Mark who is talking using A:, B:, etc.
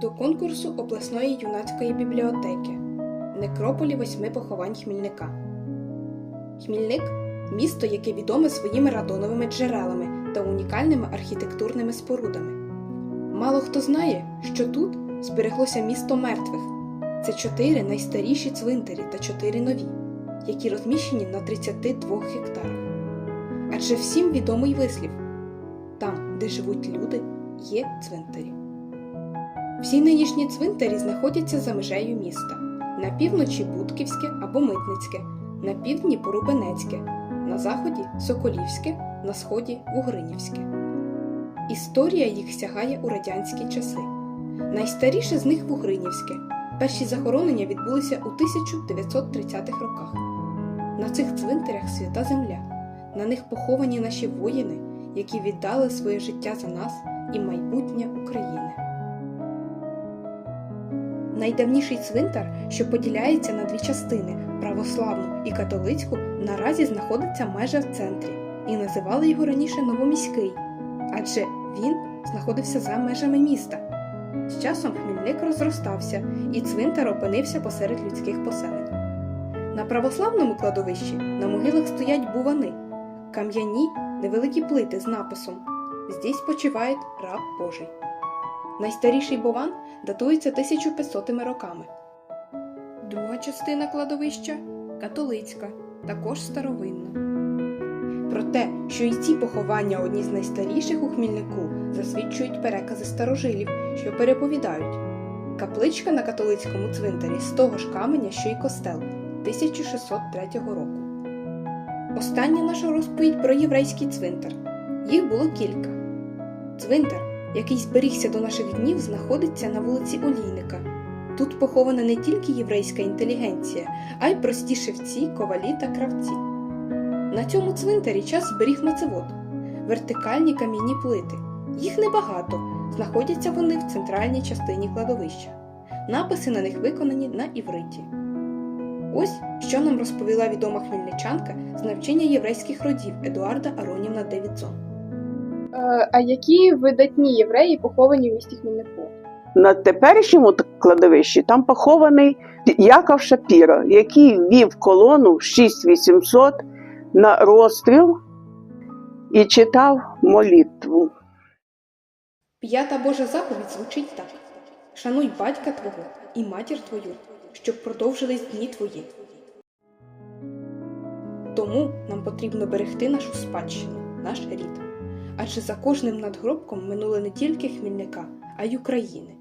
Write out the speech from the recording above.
A: До конкурсу обласної юнацької бібліотеки Некрополі восьми поховань Хмільника. Хмільник місто, яке відоме своїми радоновими джерелами та унікальними архітектурними спорудами. Мало хто знає, що тут збереглося місто мертвих. Це чотири найстаріші цвинтарі та чотири нові, які розміщені на 32 гектарах. Адже всім відомий вислів там, де живуть люди, є цвинтарі. Всі нинішні цвинтарі знаходяться за межею міста. На півночі Будківське або Митницьке, на півдні Порубенецьке, на заході Соколівське, на сході Вугринівське. Історія їх сягає у радянські часи. Найстаріше з них Вугринівське. Перші захоронення відбулися у 1930-х роках. На цих цвинтарях свята земля. На них поховані наші воїни, які віддали своє життя за нас і майбутнє України. Найдавніший цвинтар, що поділяється на дві частини православну і католицьку, наразі знаходиться майже в центрі, і називали його раніше Новоміський, адже він знаходився за межами міста. З часом хмільник розростався, і цвинтар опинився посеред людських поселень. На православному кладовищі на могилах стоять бувани, кам'яні невеликі плити з написом Здесь почиває раб Божий. Найстаріший бован датується 1500 роками. Друга частина кладовища католицька, також старовинна. Про те, що і ці поховання одні з найстаріших у Хмільнику, засвідчують перекази старожилів, що переповідають. Капличка на католицькому цвинтарі з того ж каменя, що й костел 1603 року. Остання наша розповідь про єврейський цвинтар. Їх було кілька. Цвинтар, який зберігся до наших днів, знаходиться на вулиці Олійника. Тут похована не тільки єврейська інтелігенція, а й прості шевці, ковалі та кравці. На цьому цвинтарі час зберіг мацевод, вертикальні кам'яні плити. Їх небагато, знаходяться вони в центральній частині кладовища. Написи на них виконані на івриті. Ось що нам розповіла відома хмельничанка з навчання єврейських родів Едуарда Аронівна Девідсон.
B: А які видатні євреї поховані в місті Хмільнику?
C: На теперішньому кладовищі там похований Яков Шапіро, який вів колону в 6800 на розстріл і читав молитву.
A: П'ята Божа заповідь звучить так: Шануй батька твого і матір твою, щоб продовжились дні твої. Тому нам потрібно берегти нашу спадщину, наш рід. Адже за кожним надгробком минули не тільки Хмільника, а й України.